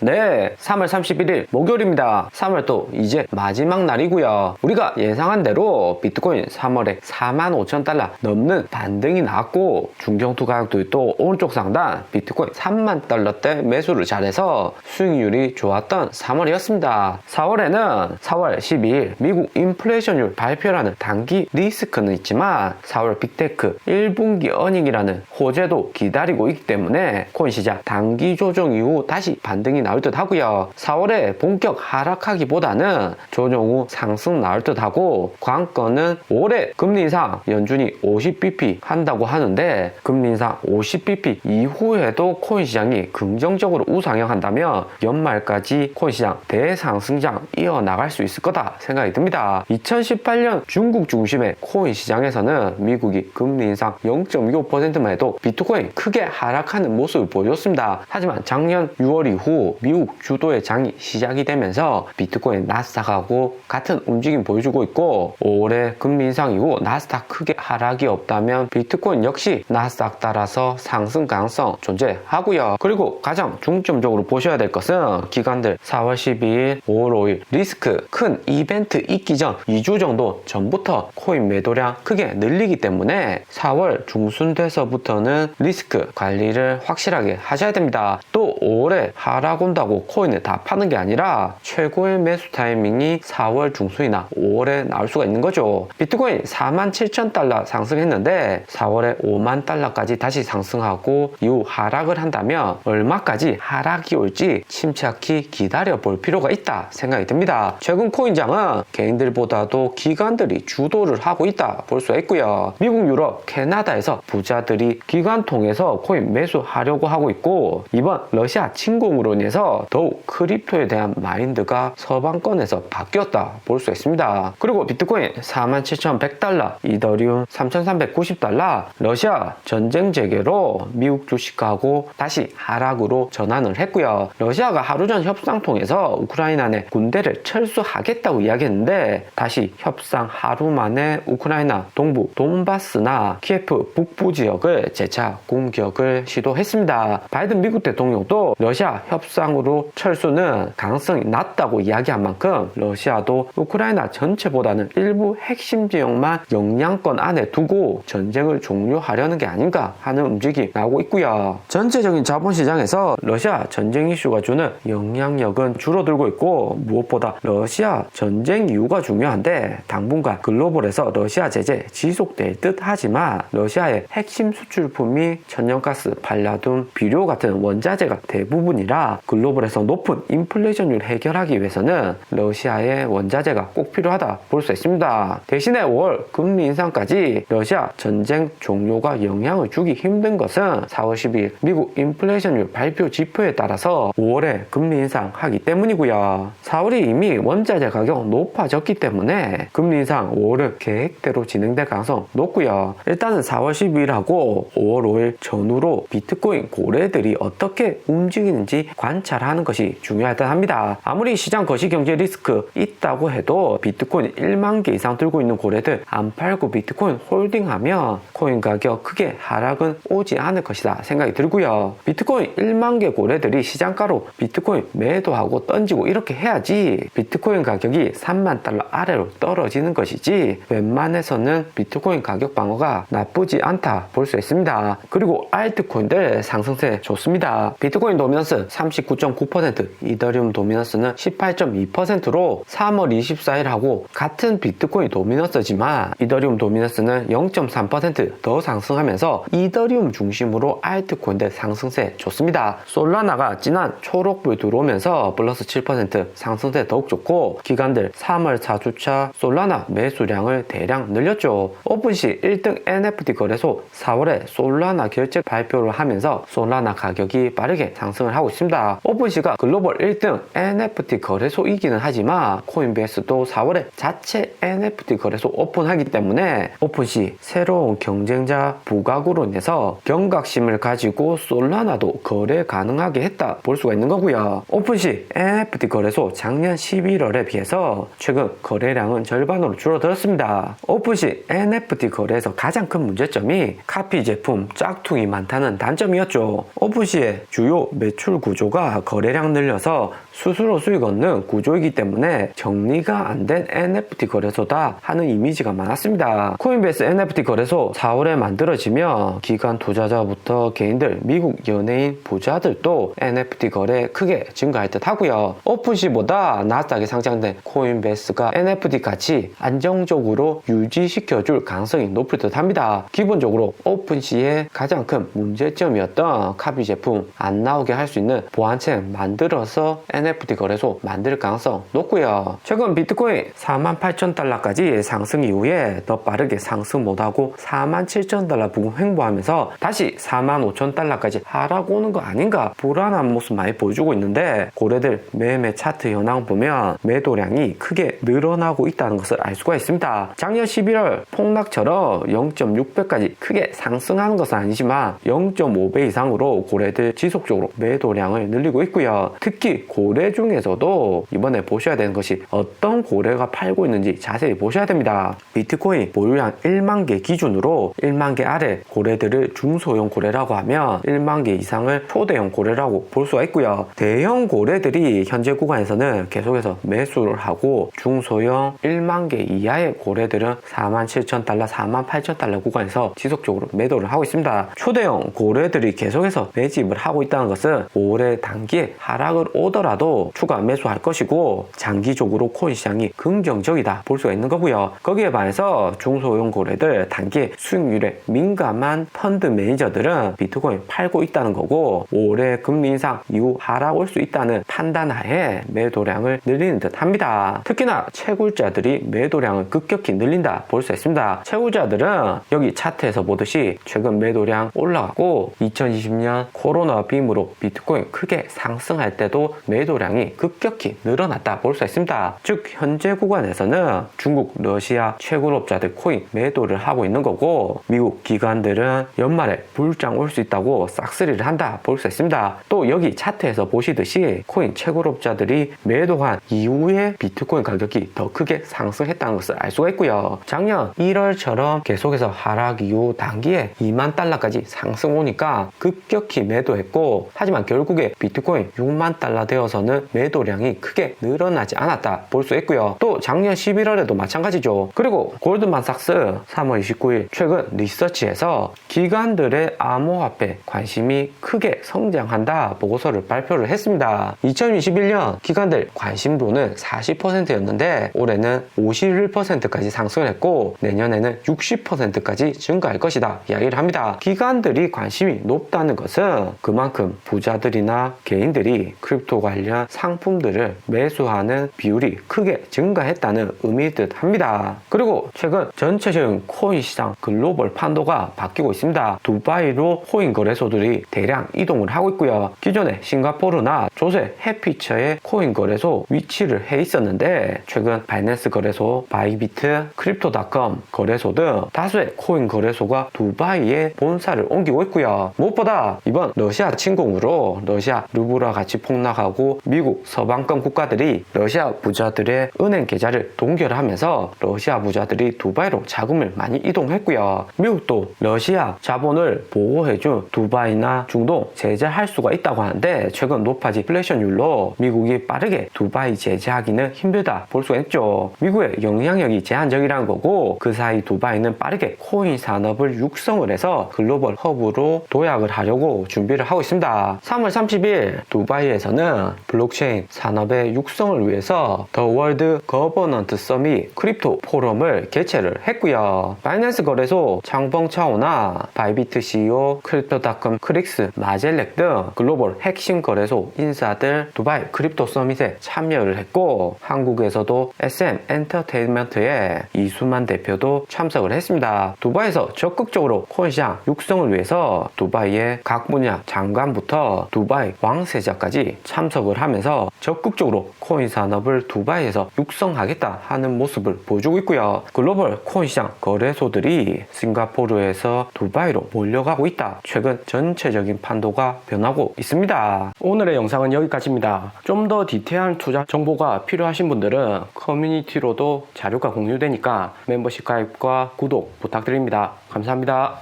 네, 3월 31일 목요일입니다. 3월 또 이제 마지막 날이고요. 우리가 예상한 대로 비트코인 3월에 4만 5천 달러 넘는 반등이 나왔고 중경투 가격도 또 오른쪽 상단 비트코인 3만 달러대 매수를 잘해서 수익률이 좋았던 3월이었습니다. 4월에는 4월 12일 미국 인플레이션율 발표라는 단기 리스크는 있지만 4월 빅테크 1분기 어닝이라는 호재도 기다리고 있기 때문에 코인 시장 단기 조정 이후 다시 반등이 나올 듯 하고요. 4월에 본격 하락하기보다는 조정 후 상승 나올 듯 하고 관건은 올해 금리 인상 연준이 50bp 한다고 하는데 금리 인상 50bp 이후에도 코인 시장이 긍정적으로 우상향한다면 연말까지 코인 시장 대상승장 이어나갈 수 있을 거다 생각이 듭니다. 2018년 중국 중심의 코인 시장에서는 미국이 금리 인상 0.25%만 해도 비트코인 크게 하락하는 모습을 보여줬습니다. 하지만 작년 6월 이후 미국 주도의 장이 시작이 되면서 비트코인 나스닥하고 같은 움직임 보여주고 있고 올해 금리 인상 이후 나스닥 크게 하락이 없다면 비트코인 역시 나스닥 따라서 상승 가능성 존재하고요. 그리고 가장 중점적으로 보셔야 될 것은 기관들 4월 12일, 5월 5일 리스크 큰 이벤트 있기 전 2주 정도 전부터 코인 매도량 크게 늘리기 때문에 4월 중순 돼서부터는 리스크 관리를 확실하게 하셔야 됩니다. 또 올해 하락 온다고 코인을 다 파는 게 아니라 최고의 매수 타이밍이 4월 중순이나 5월에 나올 수가 있는 거죠. 비트코인 4만 7천 달러 상승했는데 4월에 5만 달러까지 다시 상승하고 이후 하락을 한다면 얼마까지 하락이 올지 침착히 기다려 볼 필요가 있다 생각이 듭니다. 최근 코인장은 개인들보다도 기관들이 주도를 하고 있다 볼 수가 있고요. 미국, 유럽, 캐나다에서 부자들이 기관 통해서 코인 매수하려고 하고 있고 이번 러시아 침공으로 인해서 더욱 크립토에 대한 마인드가 서방권에서 바뀌었다 볼 수 있습니다. 그리고 비트코인 47,100달러, 이더리움 3,390달러, 러시아 전쟁 재개로 미국 주식하고 다시 하락으로 전환을 했고요. 러시아가 하루 전 협상 통해서 우크라이나 내 군대를 철수하겠다고 이야기했는데 다시 협상 하루 만에 우크라이나 동부 돈바스나 키예프 북부 지역을 재차 공격을 시도했습니다. 바이든 미국 대통령도 러시아 협상으로 철수는 가능성이 낮다고 이야기한 만큼 러시아도 우크라이나 전체보다는 일부 핵심 지역만 영향권 안에 두고 전쟁을 종료하려는 게 아닌가 하는 움직임이 나오고 있고요. 전체적인 자본시장에서 러시아 전쟁 이슈가 주는 영향력은 줄어들고 있고 무엇보다 러시아 전쟁 이유가 중요한데 당분간 글로벌에서 러시아 제재 지속될 듯 하지만 러시아의 핵심 수출품이 천연가스, 발라둠, 비료 같은 원자재가 대부분이라 글로벌에서 높은 인플레이션율 해결하기 위해서는 러시아의 원자재가 꼭 필요하다 볼 수 있습니다. 대신에 5월 금리 인상까지 러시아 전쟁 종료가 영향을 주기 힘든 것은 4월 12일 미국 인플레이션율 발표 지표에 따라서 5월에 금리 인상하기 때문이고요. 4월이 이미 원자재 가격 높아졌기 때문에 금리 인상 5월은 계획대로 진행될 가능성 높고요. 일단은 4월 12일하고 5월 5일 전후로 비트코인 고래들이 어떻게 움직이는지 관찰하는 것이 중요하다 합니다. 아무리 시장 거시 경제 리스크 있다고 해도 비트코인 1만 개 이상 들고 있는 고래들 안 팔고 비트코인 홀딩하면 코인 가격 크게 하락은 오지 않을 것이다 생각이 들고요. 비트코인 1만 개 고래들이 시장가로 비트코인 매도하고 던지고 이렇게 해야지 비트코인 가격이 3만 달러 아래로 떨어지는 것이지 웬만해서는 비트코인 가격 방어가 나쁘지 않다 볼 수 있습니다. 그리고 알트코인들 상승세 좋습니다. 비트코인 도미넌스 39.9%, 이더리움 도미넌스는 18.2%로 3월 24일하고 같은 비트코인 도미넌스지만 이더리움 도미넌스는 0.3%더 상승하면서 이더리움 중심으로 알트코인들 상승세 좋습니다. 솔라나가 지난 초록불 들어오면서 플러스 7% 상승세 더욱 좋고 기관들 3월 4주차 솔라나 매수량을 대량 늘렸죠. 오픈시 1등 NFT 거래소 4월에 솔라나 결제 발표를 하면서 솔라나 가격이 빠르게 상승을 하고 있습니다. 오픈시가 글로벌 1등 NFT 거래소이기는 하지만 코인베이스도 4월에 자체 NFT 거래소 오픈하기 때문에 오픈시 새로운 경쟁자 부각으로 인해서 경각심을 가지고 솔라나도 거래 가능하게 했다 볼 수가 있는 거고요. 오픈시 NFT 거래소 작년 11월에 비해서 최근 거래량은 절반으로 줄어들었습니다. 오픈시 NFT 거래에서 가장 큰 문제점이 카피 제품 짝퉁이 많다는 단점이었죠. 오픈시의 주요 매출 구조가 거래량 늘려서 스스로 수익 얻는 구조이기 때문에 정리가 안 된 NFT 거래소다 하는 이미지가 많았습니다. 코인베이스 NFT 거래소 4월에 만들어지며 기관 투자자부터 개인들, 미국 연예인, 부자들도 NFT 거래 크게 증가할 듯 하고요. 오픈시보다 나스닥에 상장된 코인베이스가 NFT 가치 안정적으로 유지시켜줄 가능성이 높을 듯 합니다. 기본적으로 오픈시의 가장 큰 문제점이었던 카피 제품 안 나 오게 할 수 있는 보안책 만들어서 NFT 거래소 만들 가능성 높고요. 최근 비트코인 48,000달러까지 상승 이후에 더 빠르게 상승 못하고 47,000달러 부근 횡보하면서 다시 45,000달러까지 하락 오는 거 아닌가 불안한 모습 많이 보여주고 있는데 고래들 매매 차트 현황 보면 매도량이 크게 늘어나고 있다는 것을 알 수가 있습니다. 작년 11월 폭락처럼 0.6배까지 크게 상승하는 것은 아니지만 0.5배 이상으로 고래들 지속적으로 매도량을 늘리고 있고요. 특히 고래 중에서도 이번에 보셔야 되는 것이 어떤 고래가 팔고 있는지 자세히 보셔야 됩니다. 비트코인 보유량 1만 개 기준으로 1만 개 아래 고래들을 중소형 고래라고 하면 1만 개 이상을 초대형 고래라고 볼 수가 있고요. 대형 고래들이 현재 구간에서는 계속해서 매수를 하고 중소형 1만 개 이하의 고래들은 4만 7천 달러, 4만 8천 달러 구간에서 지속적으로 매도를 하고 있습니다. 초대형 고래들이 계속해서 매집을 하고 있다는 것은 올해 단기에 하락을 오더라도 추가 매수할 것이고 장기적으로 코인 시장이 긍정적이다 볼 수가 있는 거고요. 거기에 반해서 중소형 고래들 단기에 수익률에 민감한 펀드 매니저들은 비트코인 팔고 있다는 거고 올해 금리 인상 이후 하락 올 수 있다는 판단하에 매도량을 늘리는 듯 합니다. 특히나 채굴자들이 매도량을 급격히 늘린다 볼 수 있습니다. 채굴자들은 여기 차트에서 보듯이 최근 매도량 올라가고 2020년 코로나 빔으로 비트코인 크게 상승할 때도 매도량이 급격히 늘어났다 볼 수 있습니다. 즉 현재 구간에서는 중국, 러시아 채굴업자들 코인 매도를 하고 있는 거고 미국 기관들은 연말에 불장 올 수 있다고 싹쓸이를 한다 볼 수 있습니다. 또 여기 차트에서 보시듯이 코인 채굴업자들이 매도한 이후에 비트코인 가격이 더 크게 상승했다는 것을 알 수가 있고요. 작년 1월처럼 계속해서 하락 이후 단기에 2만 달러까지 상승 오니까 급격히 매도했고 하지만 결국에 비트코인 6만 달러 되어서는 매도량이 크게 늘어나지 않았다 볼 수 있고요. 또 작년 11월에도 마찬가지죠. 그리고 골드만삭스 3월 29일 최근 리서치에서 기관들의 암호화폐 관심이 크게 성장한다 보고서를 발표를 했습니다. 2021년 기관들 관심도는 40%였는데 올해는 51%까지 상승을 했고 내년에는 60%까지 증가할 것이다 이야기를 합니다. 기관들이 관심이 높다는 것은 그만큼 부자들이나 개인들이 크립토 관련 상품들을 매수하는 비율이 크게 증가했다는 의미듯 합니다. 그리고 최근 전체적인 코인 시장 글로벌 판도가 바뀌고 있습니다. 두바이로 코인 거래소들이 대량 이동을 하고 있고요. 기존에 싱가포르나 조세 해피처의 코인 거래소 위치를 해 있었는데 최근 바이낸스 거래소, 바이비트, 크립토닷컴 거래소 등 다수의 코인 거래소가 두바이에 본사를 옮기고 있고요. 무엇보다 이번 러시아 침공으로 러시아 루브라 같이 폭락하고 미국 서방권 국가들이 러시아 부자들의 은행 계좌를 동결하면서 러시아 부자들이 두바이로 자금을 많이 이동했고요. 미국도 러시아 자본을 보호해준 두바이나 중동 제재할 수가 있다고 하는데 최근 높아진 플레이션율로 미국이 빠르게 두바이 제재하기는 힘들다 볼 수가 있죠. 미국의 영향력이 제한적이라는 거고 그 사이 두바이는 빠르게 코인 산업을 육성을 해서 글로벌 허브로 도약을 하려고 준비를 하고 있습니다. 3월 30일 두바이에서는 블록체인 산업의 육성을 위해서 더 월드 거버넌트 서밋 크립토 포럼을 개최를 했고요. 바이낸스 거래소 창벙차오나 바이비트 CEO, 크립토닷컴 크릭스, 마젤렉 등 글로벌 핵심 거래소 인사들 두바이 크립토 서밋에 참여를 했고 한국에서도 SM 엔터테인먼트의 이수만 대표도 참석을 했습니다. 두바이에서 적극적으로 코인 시장 육성을 위해서 두바이의 각 분야 장관 부터 두바이 왕세자까지 참석을 하면서 적극적으로 코인 산업을 두바이에서 육성하겠다 하는 모습을 보여주고 있고요. 글로벌 코인 시장 거래소들이 싱가포르에서 두바이로 몰려가고 있다. 최근 전체적인 판도가 변하고 있습니다. 오늘의 영상은 여기까지입니다. 좀 더 디테일한 투자 정보가 필요하신 분들은 커뮤니티로도 자료가 공유되니까 멤버십 가입과 구독 부탁드립니다. 감사합니다.